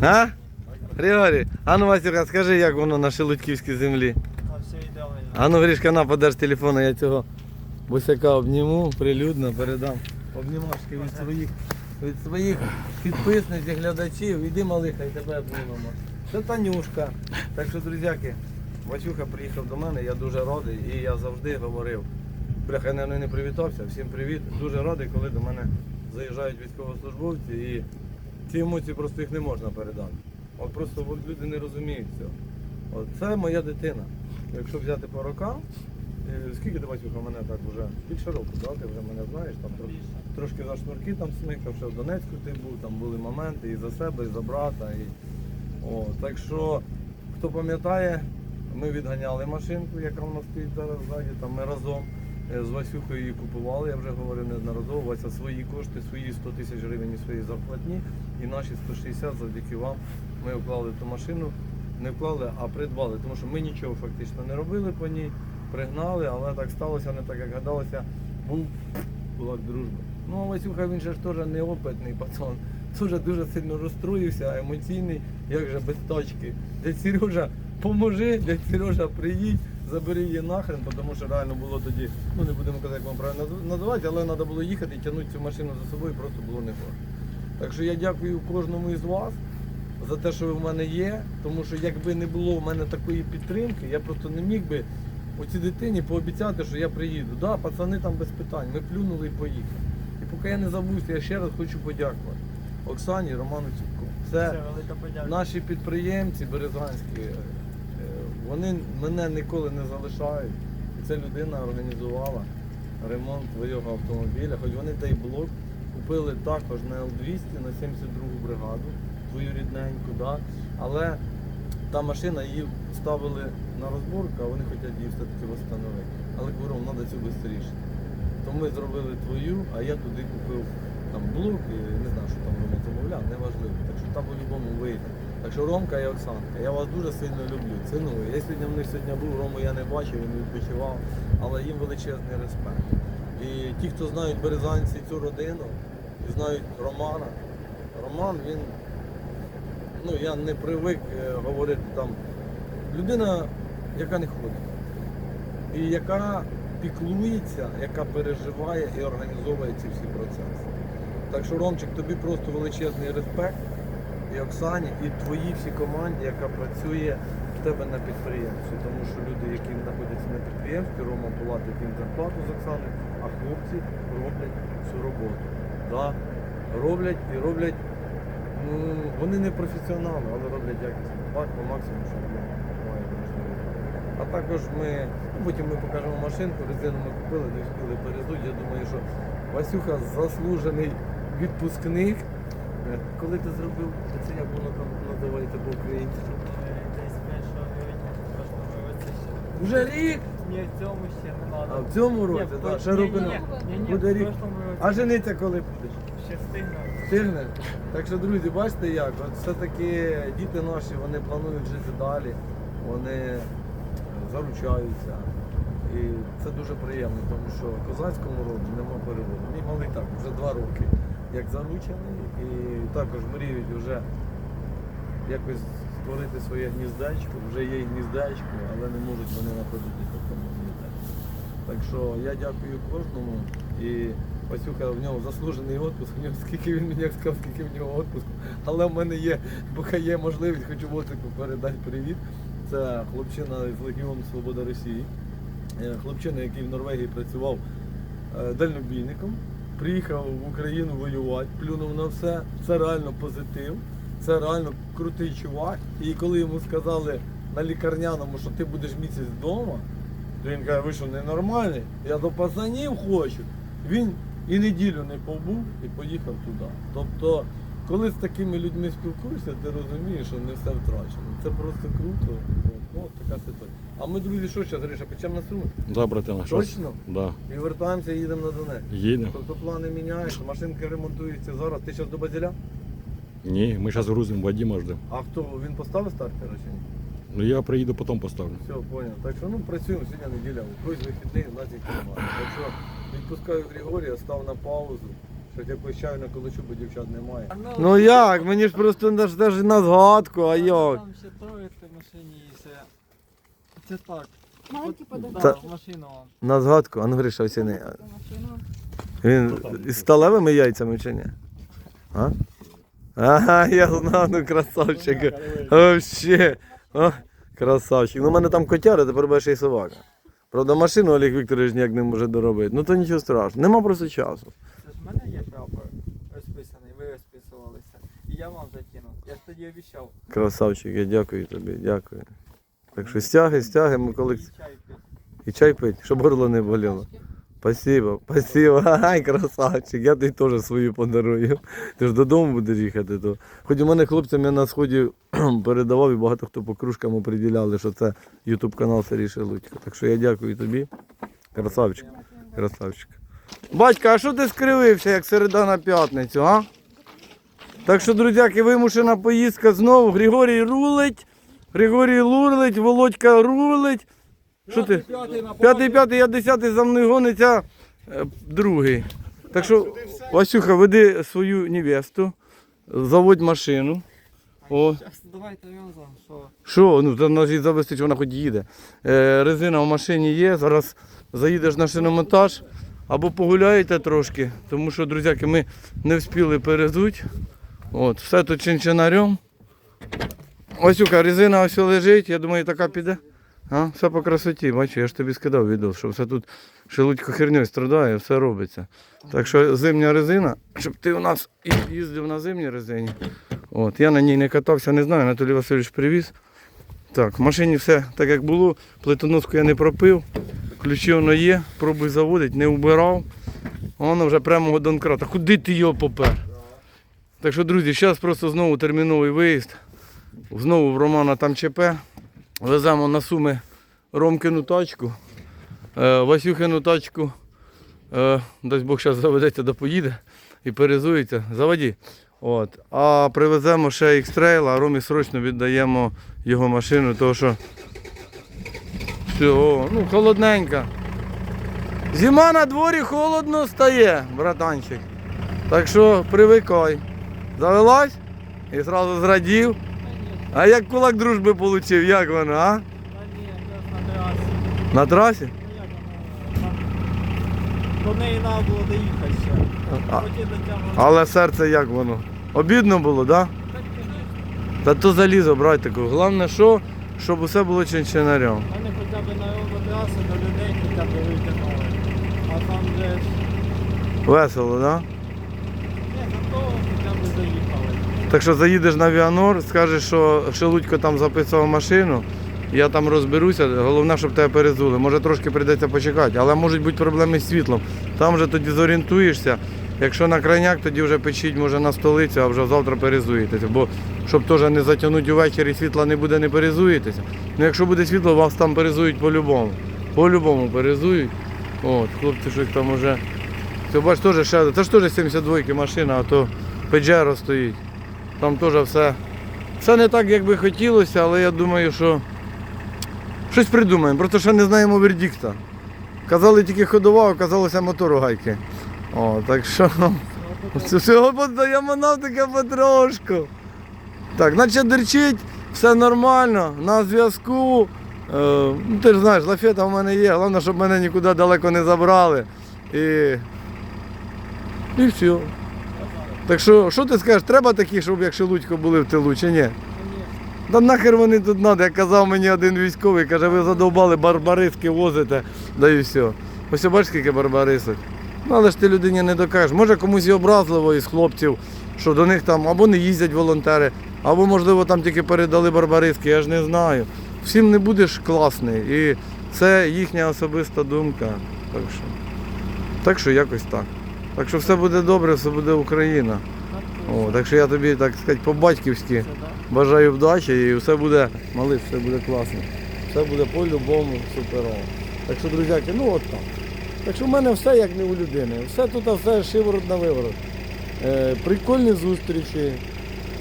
А? Григорій, а ну Васюка, скажи, як воно на Шелудьківській землі. А все ідеально. А ну на подаш телефон, я цього босяка обніму, прилюдно передам. Обнімашки від своїх, від своїх підписників, глядачів. Іди малиха і тебе обнімемо. Це Танюшка. Так що, друзяки, Васюха приїхав до мене, я дуже радий і я завжди говорив. Бляха, я наверное, не привітався. Всім привіт. Дуже радий, коли до мене заїжджають військовослужбовці і ці емоції просто їх не можна передати. От просто от люди не розуміють цього. От це моя дитина. Якщо взяти по рокам, е, скільки ти Васюха мене так вже? Більше року, да? ти вже мене знаєш, там трошки, трошки за шнурки там смикав, ще в Донецьку ти був, там були моменти і за себе, і за брата. І... О, так що, хто пам'ятає, ми відганяли машинку, яка в нас стоїть зараз ззаді, там ми разом е, з Васюхою її купували, я вже говорив неодноразово, Вася свої кошти, свої 100 тисяч гривень і свої зарплатні, і наші 160 завдяки вам ми вклали ту машину, не вклали, а придбали, тому що ми нічого фактично не робили по ній, пригнали, але так сталося, не так як гадалося, був кулак дружби. Ну, а Васюха він же ж теж неопитний пацан. Теж дуже сильно розстроївся, емоційний, як же без точки. Дядь Сережа, поможи, дядь Сережа, приїдь, забери її нахрен, тому що реально було тоді, ну не будемо казати, як вам правильно наз- називати, але треба було їхати і тягнути цю машину за собою, просто було не. Так що я дякую кожному із вас за те, що ви в мене є, тому що якби не було в мене такої підтримки, я просто не міг би оцій дитині пообіцяти, що я приїду. Да, пацани там без питань, ми плюнули і поїхали. І поки я не забувся, я ще раз хочу подякувати Оксані Роману Ціпку. Це наші підприємці березанські, е, вони мене ніколи не залишають. І ця людина організувала ремонт твого автомобіля. Хоч вони той блок купили також на Л-200 на 72-гу бригаду, твою рідненьку, да? але та машина її ставили на розборку, а вони хочуть її все-таки встановити. Але говорю, треба цю швидше. То ми зробили твою, а я туди купив там блок, і не знаю, що там Рома замовляв, неважливо. Так що там по-любому вийде. Так що Ромка і Оксанка, я вас дуже сильно люблю, ціную. Я сьогодні в них сьогодні був, Рому я не бачив, він відпочивав, але їм величезний респект. І ті, хто знають березанці цю родину і знають Романа, Роман він, ну я не привик е, говорити там, людина, яка не ходить. І яка піклується, яка переживає і організовує ці всі процеси. Так що, Ромчик, тобі просто величезний респект і Оксані, і твоїй всій команді, яка працює в тебе на підприємстві. Тому що люди, які знаходяться на підприємстві, Рома платить їм зарплату з Оксани, а хлопці роблять цю роботу. Да? Роблять і роблять, ну, вони не професіонали, але роблять якісно. Так, по максимуму, що вони мають можливість. А також ми, ну, потім ми покажемо машинку, резину ми купили, не встигли перезуть. Я думаю, що Васюха заслужений відпускник. Е, Коли ти зробив, це як воно там називається по-українськи? Е, Десь 1 грудня прошлого році ще. Уже рік! Ні, в цьому ще не треба. А в цьому році, так, ще року не. Буде рік. А жениться коли будеш? Ще встигну. Встигне? Так що, друзі, бачите як? От все-таки діти наші, вони планують жити далі, вони е, заручаються. І це дуже приємно, тому що в козацькому роді нема переводу. Мій малий так, вже два роки як заручений і також мріють вже якось створити своє гніздечко, вже є гніздечко, але не можуть вони знаходитися в тому гніздечку. Так що я дякую кожному і Васюха в нього заслужений відпуск, в нього скільки він мені сказав, скільки в нього відпуску. Але в мене є, поки є можливість, хочу Вотику передати привіт. Це хлопчина з Легіону Свобода Росії. Е, Хлопчина, який в Норвегії працював е, дальнобійником, приїхав в Україну воювати, плюнув на все. Це реально позитив, це реально крутий чувак. І коли йому сказали на лікарняному, що ти будеш місяць вдома, то він каже, ви що ненормальний? Я до пацанів хочу. Він і неділю не побув і поїхав туди. Тобто, коли з такими людьми спілкуєшся, ти розумієш, що не все втрачено. Це просто круто. Ну, от така ситуація. А ми, друзі, що зараз, Гриша, печемо на суми? Да, братана, що? Точно? Да. І вертаємося, і їдемо на Донець. Їдемо. Тобто плани міняєш, машинки ремонтуються зараз. Ти зараз до Базіля? Ні, ми зараз грузимо Вадима ждемо. А хто він поставив стартер чи ні? Ну я приїду потім поставлю. Все, понял. Так що ну працюємо сьогодні неділя. Когось вихідний, у нас їх немає. Так що відпускаю Григорія, став на паузу. Хоч якусь чаю на колочу, бо дівчат немає. Ну як, мені ж просто навіть на згадку, а як? Там ще троє в машині і все. Це так. Маленький Да, подарунок. в машину вам. На згадку, а ну Гриша оціни. Машину. Він із сталевими яйцями чи ні? А? Ага, я знаю, ну красавчик. Вообще. О, красавчик. Ну, у мене там котяра, тепер буде ще й собака. Правда, машину Олег Вікторович ніяк не може доробити. Ну то нічого страшного. Нема просто часу. Це ж в мене є прапор розписаний, ви розписувалися. І я вам закинув. Я ж тоді обіцяв. Красавчик, я дякую тобі, дякую. Так що стяги, стяги, ми коли. І чай пити. І чай пить, щоб горло не боліло. Спасибо, спасибо. Ай, красавчик, я тобі теж свою подарую. Ти ж додому будеш їхати. То. Хоч у мене хлопцям я на сході передавав і багато хто по кружкам приділяли, що це Ютуб канал Сергій Шелудько. Так що я дякую тобі. Красавчик. Красавчик. Батька, а що ти скривився, як середа на п'ятницю, а? Так що, друзяки, вимушена поїздка знову. Григорій рулить, Григорій лурлить, Володька рулить. Що ти? П'ятий, п'ятий, я десятий за мною гониться е, другий. Так що, Васюха, веди свою невесту, заводь машину. О, давайте що. що, ну то нас її завести, вона хоч їде. Е, резина в машині є, зараз заїдеш на шиномонтаж або погуляєте трошки, тому що, друзяки, ми не встигли перезуть. От, все тут чинчинарем. Васюка, резина ось лежить, я думаю, така піде. А? Все по красоті, бачу, я ж тобі скидав відео, що все тут шелудько херньою страдає, все робиться. Так що зимня резина, щоб ти у нас їздив на зимній резині. От, я на ній не катався, не знаю, Анатолій Васильович привіз. Так, в машині все так як було, плитоноску я не пропив, ключі воно є, пробуй заводити, не вбирав. Воно вже прямо до Донкрата. Куди ти його попер? Так що, друзі, зараз просто знову терміновий виїзд. Знову в Романа там ЧП. Веземо на суми Ромкину тачку, е, Васюхину тачку. Е, дасть Бог зараз заведеться да поїде і перезується. Заводі. От. А привеземо ще X-Trail, а Ромі срочно віддаємо його машину, тому що все, ну, холодненька. Зима на дворі холодно стає, братанчик. Так що привикай. Завелась і одразу зрадів. А як кулак дружби отримав, як воно, а? На трасі. На трасі? Ну. До неї треба було доїхати ще. А, але серце як воно? Обідно було, так? Да? Та то залізо, братику. Головне, що, щоб усе було чинчинарем. Мене хоча б на трасу до людей хоча б витягнули. А там же. Весело, так? Да? Ні, зато хоча б заїхали. Так що заїдеш на Віанор, скажеш, що Шелудько там записував машину, я там розберуся, головне, щоб тебе перезули. Може трошки прийдеться почекати, але можуть бути проблеми з світлом. Там вже тоді зорієнтуєшся. Якщо на крайняк, тоді вже печіть може на столицю, а вже завтра перезуєтеся. Бо щоб теж не затягнути увечері, світла не буде, не перезуєтеся. Ну якщо буде світло, вас там перезують по-любому. По-любому перезують. От, хлопці щось там уже. Це бач, теж ще. Це ж теж 72 машина, а то Pajero стоїть. Там теж все. Все не так, як би хотілося, але я думаю, що щось придумаємо. Просто ще не знаємо вердикта. Казали тільки ходова, оказалося мотору гайки. О, так що це всього подаємо нам таке потрошку. Так, наче дерчить, все нормально, на зв'язку. Е, ну, ти ж знаєш, лафета в мене є, головне, щоб мене нікуди далеко не забрали. І, і все. Так що, що ти скажеш, треба такі, щоб як Шелудько були в тилу, чи ні? Да нахер вони тут надо, як казав мені один військовий, каже, ви задовбали барбариски возите, да і все. Ось бачиш, скільки барбарисок. Ну але ж ти людині не докажеш. Може комусь і образливо із хлопців, що до них там або не їздять волонтери, або можливо там тільки передали барбариски, я ж не знаю. Всім не будеш класний. І це їхня особиста думка. Так що, так що якось так. Так що все буде добре, все буде Україна. О, так що я тобі, так сказати, по-батьківськи. Бажаю вдачі і все буде, малий, все буде класно. Все буде по-любому суперово. Так що, друзяки, ну от так. Так що в мене все як не у людини. Все тут все шиворот на виворот. Е, прикольні зустрічі,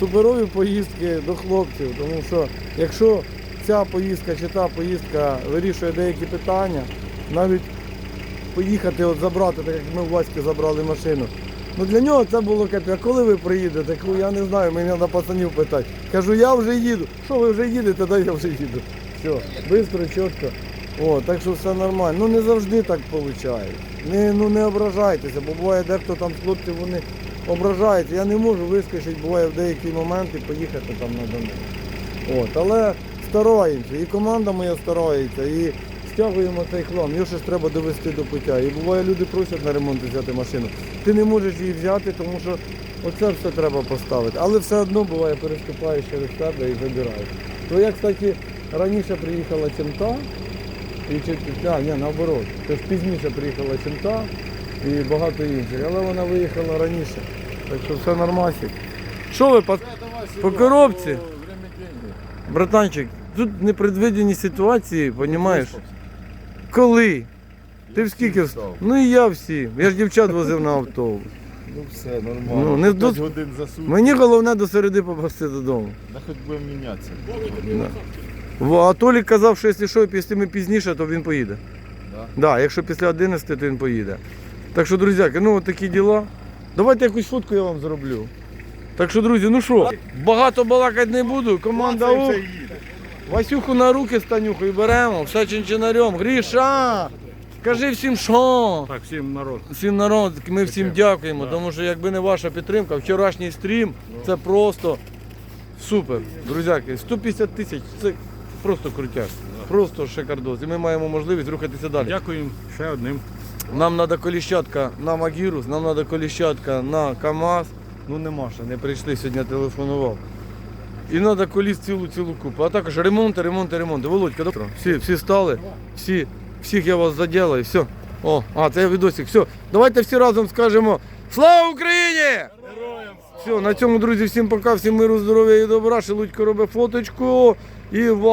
суперові поїздки до хлопців. Тому що якщо ця поїздка чи та поїздка вирішує деякі питання, навіть поїхати от забрати, так як ми у Васьки забрали машину, Ну для нього це було капець. А коли ви приїдете? Кажу, я не знаю, мені треба пацанів питати. Кажу, я вже їду. Що ви вже їдете, да я вже їду. Все, швидко, чітко. О, так що все нормально. Ну не завжди так виходить. Не, ну не ображайтеся, бо буває дехто там з хлопців вони ображаються. Я не можу вискочити, буває в деякі моменти поїхати там на Донецьк. От, але стараємося, і команда моя старається, і стягуємо цей хлам. Його ще ж треба довести до пуття. І буває, люди просять на ремонт взяти машину. Ти не можеш її взяти, тому що оце все треба поставити. Але все одно буває, переступаєш через себе і забираєш. Твоя, кстати, раніше приїхала чим-та, і а, ні, наоборот. Тож пізніше приїхала чим-та і багато інших. Але вона виїхала раніше. Так що все нормально. Що ви по, по коробці? Братанчик, тут непредвидені ситуації, розумієш? Коли? Ти в скільки? встав? Ну і я всі. Я ж дівчат возив на автобус. Ну все, нормально. Ну, не П'ять до- годин за сутки, Мені головне до середи попасти додому. да хоч будемо мінятися. Во, А Толік казав, що якщо що, якщо ми пізніше, то він поїде. Да? Да, якщо після 11, то він поїде. Так що, друзяки, ну от такі діла. Давайте якусь фотку я вам зроблю. Так що, друзі, ну що, багато балакати не буду. Команда У. Васюху на руки з Танюхою беремо, все чинчинарем. Гріша! Кажи всім, що. Так, всім народ. Всім народ, ми всім дякуємо, тому що якби не ваша підтримка, вчорашній стрім це просто супер. Друзяки, 150 тисяч це просто крутяк. Просто шикардос. І ми маємо можливість рухатися далі. Дякуємо ще одним. Нам треба коліщатка на Магірус, нам треба коліщатка на КАМАЗ. Ну нема ще, не прийшли, сьогодні телефонував. І треба коліс цілу цілу купу. А також ремонти, ремонти, ремонти. Володька, добре? Всі, всі стали, всі, всіх я вас заділаю, все. О, а, це відосик. Все. Давайте всі разом скажемо Слава Україні! Все, на цьому, друзі, всім пока, всім миру, здоров'я і добра. Шелудько робить фоточку. І